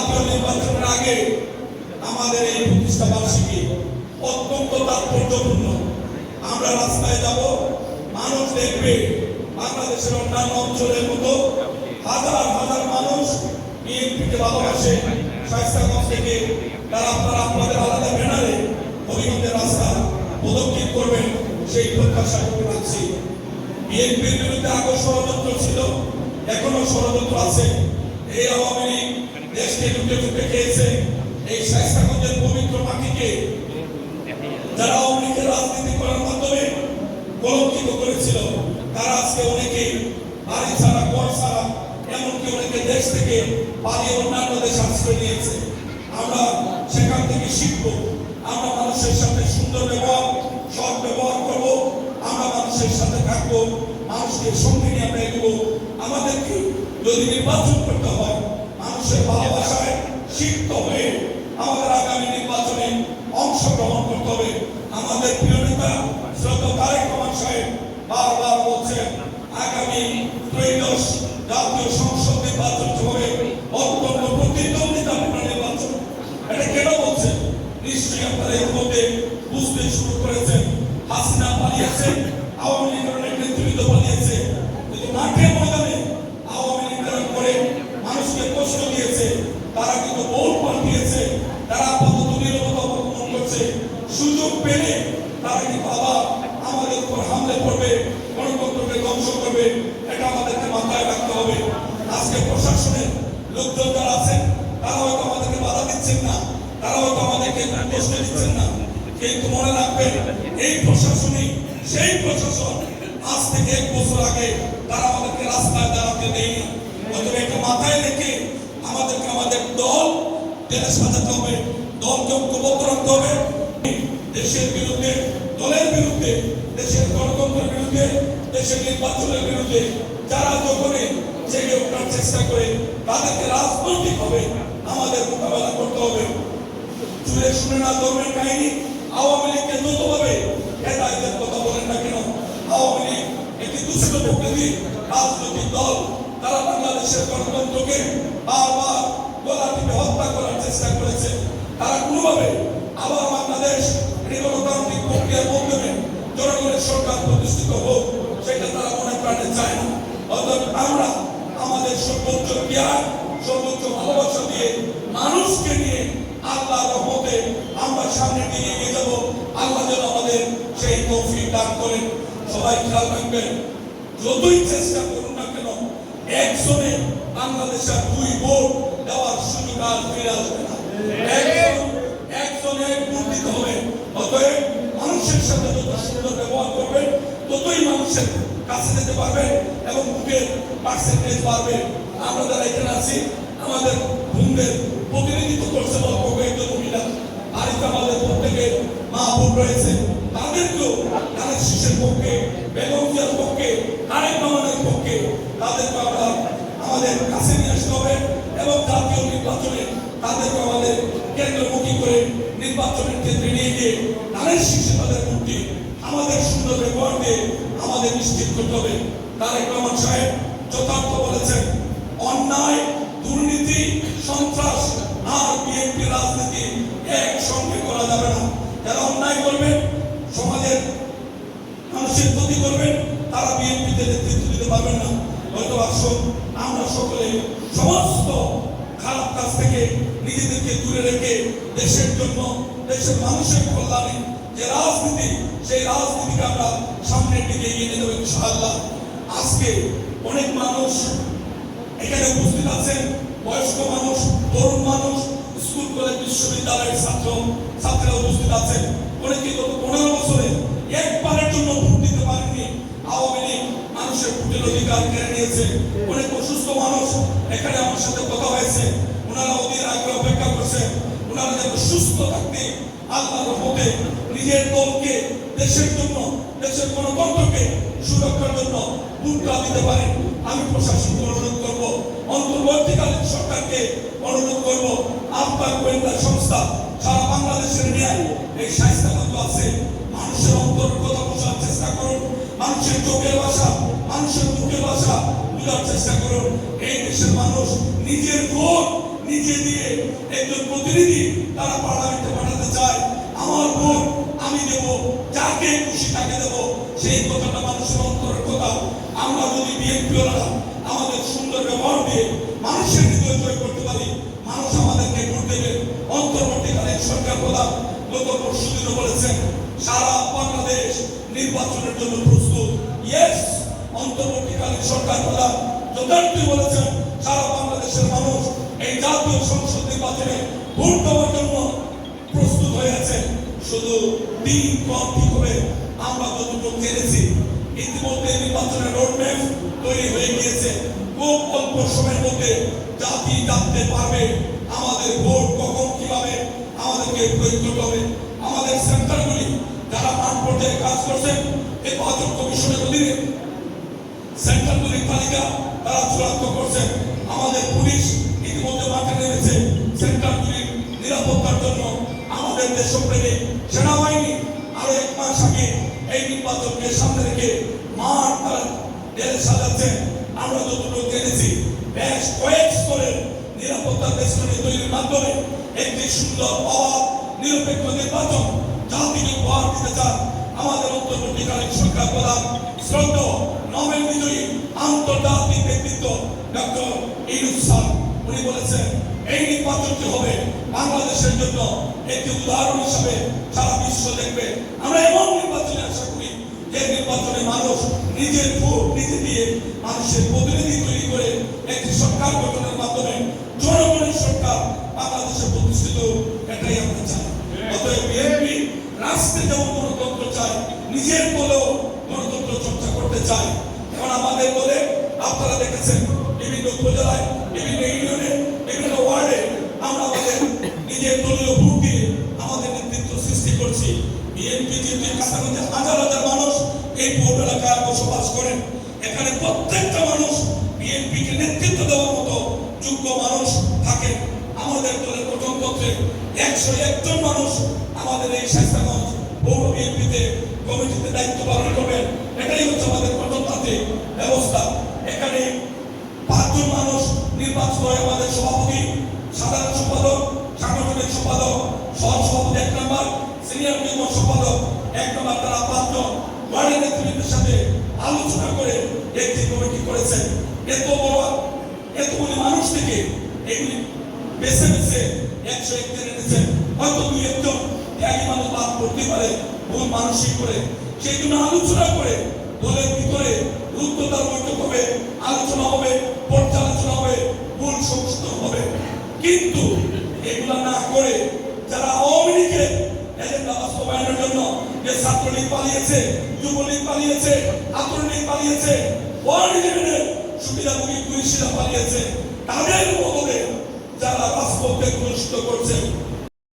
জাতীয় নির্বাচনের আগে আমাদের এই প্রতিষ্ঠা বার্ষিকী অত্যন্ত তাৎপর্যপূর্ণ। আমরা রাস্তায় যাব, মানুষ দেখবে বাংলাদেশের অন্যান্য অঞ্চলের মতো হাজার হাজার মানুষ বিএনপিকে ভালোবাসে। স্বাস্থ্যগঞ্জ থেকে তারা আপনারা আপনাদের আলাদা ব্যানারে হবিগঞ্জের রাস্তা পদক্ষেপ করবেন সেই প্রত্যাশা করতে পারছি বিএনপির বিরুদ্ধে আগেও ষড়যন্ত্র ছিল, এখনও ষড়যন্ত্র আছে। এই আওয়ামী লীগ দেশকে লুটে লুটে খেয়েছে, এই স্বাস্থ্যগঞ্জের পবিত্র মাটিকে যারা আওয়ামী রাজনীতি করার মাধ্যমে কলঙ্কিত করেছিল, তারা আজকে অনেকেই বাড়ি ছাড়া, ঘর ছাড়া, এমনকি অনেকে দেশ থেকে পালিয়ে অন্যান্য দেশে আশ্রয় নিয়েছে। আমরা সেখান থেকে শিখব, আমরা মানুষের সাথে সুন্দর ব্যবহার, সৎ ব্যবহার করব, আমরা মানুষের সাথে থাকব, মানুষকে সঙ্গে নিয়ে আমরা এগোবো। আমাদেরকে যদি নির্বাচন করতে হয় মানুষের ভালোবাসায় শিখতে হয়ে আমাদের আগামী নির্বাচনে অংশগ্রহণ করতে হবে। আমাদের প্রিয় নেতা, শ্রদ্ধ তারেক রহমান সাহেব বারবার বলছেন, আগামী ত্রয়োদশ জাতীয় সংসদ নির্বাচন হবে অত্যন্ত প্রতিদ্বন্দ্বিতাপূর্ণ নির্বাচন এটা কেন বলছেন নিশ্চয়ই আপনারা এর মধ্যে বুঝতে শুরু করেছেন হাসিনা পালিয়েছে আওয়ামী লীগের অনেক নেতৃত্ব পালিয়েছে কিন্তু মাঠে ময়দানে আওয়ামী লীগের করে মানুষকে কষ্ট দিয়েছে তারা কিন্তু ভোট পাঠিয়েছে তারা আপাতত নিরবতা অবলম্বন করছে সুযোগ পেলে তারা কিন্তু আবার আমাদের উপর হামলে করবে গণতন্ত্রকে ধ্বংস করবে এটা আমাদেরকে মাথায় রাখতে হবে আজকে প্রশাসনের লোকজন যারা আছেন তারা হয়তো আমাদেরকে বাধা দিচ্ছেন না তারা হয়তো কষ্ট দিচ্ছেন না কিন্তু মনে রাখবেন এই প্রশাসনিক সেই প্রশাসন আজ থেকে এক বছর আগে তারা আমাদেরকে রাস্তায় দাঁড়াতে দেয়নি অতএব এটা মাথায় রেখে আমাদেরকে আমাদের দল দেশে সাজাতে হবে দলকে ঐক্যবদ্ধ রাখতে হবে দেশের বিরুদ্ধে দলের বিরুদ্ধে দেশের গণতন্ত্রের বিরুদ্ধে দেশের নির্বাচনের বিরুদ্ধে যারা যখনই জেগে ওঠার চেষ্টা করে তাদেরকে রাজনৈতিক হবে আমাদের মোকাবেলা করতে হবে। শুনে না ধর্মের কাহিনী আওয়ামী লীগকে যতভাবে হেদায়তের কথা বলেন না কেন? আওয়ামী লীগ একটি দুষ্ট প্রকৃতি, রাজনৈতিক দল, তারা বাংলাদেশের গণতন্ত্রকে বারবার গলা টিপে হত্যা করার চেষ্টা করেছে। তারা কোনোভাবে আবার বাংলাদেশ গণতান্ত্রিক প্রক্রিয়ার মাধ্যমে জনগণের সরকার প্রতিষ্ঠিত হোক, সেটা তারা মনে প্রাণে চায় না। অর্থাৎ আমরা আমাদের সর্বোচ্চ জ্ঞান, সর্বোচ্চ ভালোবাসা দিয়ে মানুষকে নিয়ে আল্লাহ আমরা সামনে দিয়ে এগিয়ে যাব। আল্লাহ যেন আমাদের সেই তৌফিক দান করেন। সবাই খেয়াল রাখবেন, যতই চেষ্টা করুন না কেন, একজনে বাংলাদেশের দুই ভোট দেওয়ার সুযোগ আর ফিরে আসবে না। একজনে দিতে হবে অতএব মানুষের সাথে যত ব্যবহার ততই মানুষের কাছে পারবে এবং বাড়বে। আমরা যারা এখানে আছি, আমাদের ভূমদের রয়েছে তাদেরকেও তাদের শিশুর পক্ষে বেগমজিয়ার পক্ষে তারেক রহমানের পক্ষে, তাদেরকে আমরা আমাদের কাছে নিয়ে আসতে হবে এবং জাতীয় নির্বাচনে তাদেরকে আমাদের কেন্দ্রমুখী করে নির্বাচনের কেন্দ্রে নিয়ে গিয়ে তাদের শিশু, তাদের মুক্তি আমাদের সুন্দর ব্যবহার আমাদের নিশ্চিত করতে হবে। তারেক রহমান সাহেব যথার্থ বলেছেন, অন্যায়, দুর্নীতি, সন্ত্রাস আর বিএনপি রাজনীতি একসঙ্গে করা যাবে না যারা অন্যায় করবেন সমাজের মানুষের ক্ষতি করবেন তারা বিএনপিতে নেতৃত্ব দিতে পারবেন না হয়তো আসুন আমরা সকলে সমস্ত খারাপ কাজ থেকে নিজেদেরকে দূরে রেখে দেশের জন্য দেশের মানুষের কল্যাণে যে রাজনীতি, সেই রাজনীতিকে আমরা সামনের দিকে এগিয়ে নিয়ে যাব ইনশাআল্লাহ। আজকে অনেক মানুষ এখানে উপস্থিত আছেন, বয়স্ক মানুষ, তরুণ মানুষ, স্কুল, কলেজ, বিশ্ববিদ্যালয়ের ছাত্র, ছাত্রীরা উপস্থিত আছেন। অনেকে গত পনেরো বছরে একবারের জন্য ভোট দিতে পারেননি। আওয়ামী লীগ মানুষের ভোটের অধিকার কেড়ে নিয়েছে। অনেক অসুস্থ মানুষ এখানে আমার সাথে কথা হয়েছে। ওনারা অধীর আগে অপেক্ষা করছে ওনারা যেন সুস্থ থাকতে আল্লাহর রহমতে নিজের দলকে দেশের জন্য, দেশের গণতন্ত্রকে সুরক্ষার জন্য ভোটটা দিতে পারেন আমি প্রশাসনকে অনুরোধ করব, অন্তর্বর্তীকালীন সরকারকে অনুরোধ করব আপনার গোয়েন্দা সংস্থা সারা বাংলাদেশের ন্যায় এই স্বাস্থ্যগত আছে। মানুষের অন্তর কথা বোঝার চেষ্টা করুন, মানুষের চোখের ভাষা মানুষের মুখের ভাষা বোঝার চেষ্টা করুন। এই দেশের মানুষ নিজের ভোট নিজে দিয়ে একজন প্রতিনিধি তারা পার্লামেন্টে পাঠাতে চায়, আমার ভোট আমি দেব, যাকে খুশি তাকে দেব, সেই কথাটা মানুষের অন্তরের কথা। আমরা যদি বিএনপি আমাদের সুন্দর ব্যবহার দিয়ে মানুষের হৃদয় জয় করতে পারি, মানুষ আমাদেরকে ভোট দেবে। অন্তর্বর্তীকালীন সরকার প্রধান গত পরশুদিনও বলেছেন, সারা বাংলাদেশ নির্বাচনের জন্য প্রস্তুত। ইয়েস অন্তর্বর্তীকালীন সরকার প্রধান যথার্থই বলেছেন, সারা বাংলাদেশের মানুষ এই জাতীয় সংসদ নির্বাচনে ভোট দেওয়ার জন্য প্রস্তুত হয়ে আছে। শুধু দিন কম কি হবে আমরা যতটুকু জেনেছি, ইতিমধ্যে নির্বাচনের রোডম্যাপ তৈরি হয়ে গিয়েছে। খুব অল্প সময়ের মধ্যে জাতি জানতে পারবে আমাদের ভোট কখন কীভাবে আমাদেরকে প্রয়োগ করতে হবে। আমাদের সেন্টারগুলি যারা মাঠ পর্যায়ে কাজ করছেন আমাদের দেশপ্রেমী সেনাবাহিনী আরও এক মাস আগে এই নির্বাচনকে সামনে রেখে মাঠ তারা ঢেলে সাজাচ্ছেন। আমরা যতটুকু জেনেছি, বেশ কয়েক স্তরের নিরাপত্তা বেষ্টনী তৈরির মাধ্যমে একটি সুন্দর অবাধ, নিরপেক্ষ নির্বাচন, জাতিকে উপহার দিতে চান আমাদের অন্তর্বর্তীকালীন সরকার প্রধান শ্রদ্ধ নোবেল বিজয়ী, আন্তর্জাতিক ব্যক্তিত্ব ডক্টর ইউনুস স্যার উনি বলেছেন এই নির্বাচনটি হবে বাংলাদেশের জন্য একটি উদাহরণ হিসাবে সারা বিশ্ব দেখবে। আমরা এমন নির্বাচনে আশা করি যে নির্বাচনে মানুষ নিজের ভোট নিজে দিয়ে মানুষের প্রতিনিধি তৈরি করে একটি সরকার গঠনের আমাদের দলের প্রথম পত্রে একশো একজন মানুষ আমাদের এই স্বেচ্ছাগঞ্জ পৌর বিএনপিতে কমিটিতে দায়িত্ব পালন করবেন। এটাই হচ্ছে আমাদের গণতান্ত্রিক ব্যবস্থা। এখানে পাঁচজন মানুষ নির্বাচিত হয় আমাদের সভাপতি, সাধারণ সম্পাদক, সাংগঠনিক সম্পাদক সহ সভাপতি এক নম্বর, সিনিয়র যুগ্ম সম্পাদক এক নম্বর, তারা পাঁচজন ওয়ার্ডের নেতৃত্বের সাথে আলোচনা করে একটি কমিটি করেছেন। এত বড়, এতগুলি মানুষ থেকে এগুলি বেছে বেছে একশো একজন এনেছেন হয়তো দুই একজন ত্যাগী মানুষ লাভ করতে পারে ভুল মানসিক করে সেই জন্য আলোচনা করে দলের ভিতরে রুদ্ধতার বৈঠক হবে আলোচনা হবে পর্যালোচনা হবে মূল সংশোধন হবে কিন্তু এগুলা না করে যারা আওয়ামী লীগের এজেন্ডা বাস্তবায়নের জন্য যে ছাত্রলীগ পালিয়েছে যুবলীগ পালিয়েছে ছাত্রলীগ পালিয়েছে ওয়ার্ড ইলেভেনের সুবিধাভোগী পুলিশরা পালিয়েছে তাদের মতদের যারা রাজপথে কলুষিত করছে